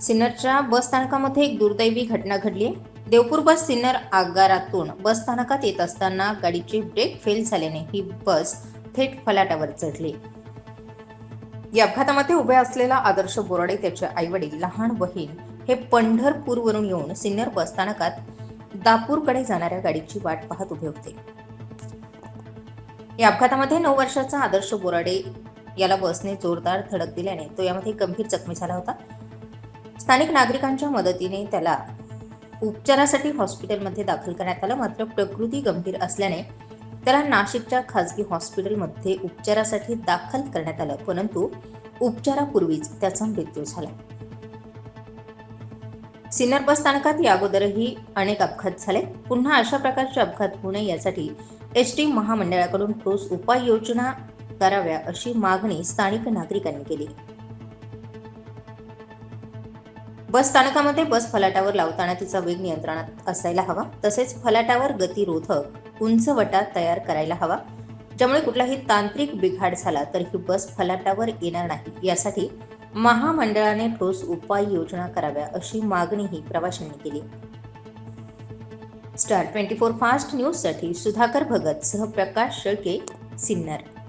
सिन्नरच्या बस स्थानकामध्ये एक दुर्दैवी घटना घडली. आहे देवपूर बस सिन्नर आगारातून बस स्थानकात येत असताना गाडीची ब्रेक फेल झाल्याने ही बस थेट फलाटावर चढली. या अपघातामध्ये उभे असलेला आदर्श बोराडे त्याचे आईवडील लहान बहीण हे पंढरपूरवरून येऊन सिन्नर बस स्थानकात दापूरकडे जाणाऱ्या गाडीची वाट पाहत उभे होते. या अपघातामध्ये नऊ वर्षाचा आदर्श बोराडे याला बसने जोरदार धडक दिल्याने तो यामध्ये गंभीर जखमी झाला होता. स्थानिक नागरिकांच्या मदतीने त्याला उपचारासाठी हॉस्पिटलमध्ये दाखल करण्यात आलं. मात्र प्रकृती गंभीर असल्याने त्याला नाशिकच्या खासगी हॉस्पिटलमध्ये उपचारासाठी दाखल करण्यात आलं. परंतु उपचारापूर्वीच त्याचा मृत्यू झाला. सिन्नर बस स्थानकात या अगोदरही अनेक अपघात झाले. पुन्हा अशा प्रकारचे अपघात होऊ नये यासाठी एस टी महामंडळाकडून ठोस उपाययोजना कराव्या अशी मागणी स्थानिक नागरिकांनी केली. बस स्थानकामध्ये बस फलाटावर लावताना तिचा वेग नियंत्रणात असायला हवा. तसेच फलाटावर गतिरोधक उंच वटा तयार करायला हवा. ज्यामुळे कुठलाही तांत्रिक बिघाड झाला तर ही बस फलाटावर येणार नाही. यासाठी महामंडळाने ठोस उपाययोजना कराव्या अशी मागणीही प्रवाशांनी केली. स्टार ट्वेंटी फोर फास्ट न्यूजसाठी सुधाकर भगत सह प्रकाश शेळके सिन्नर.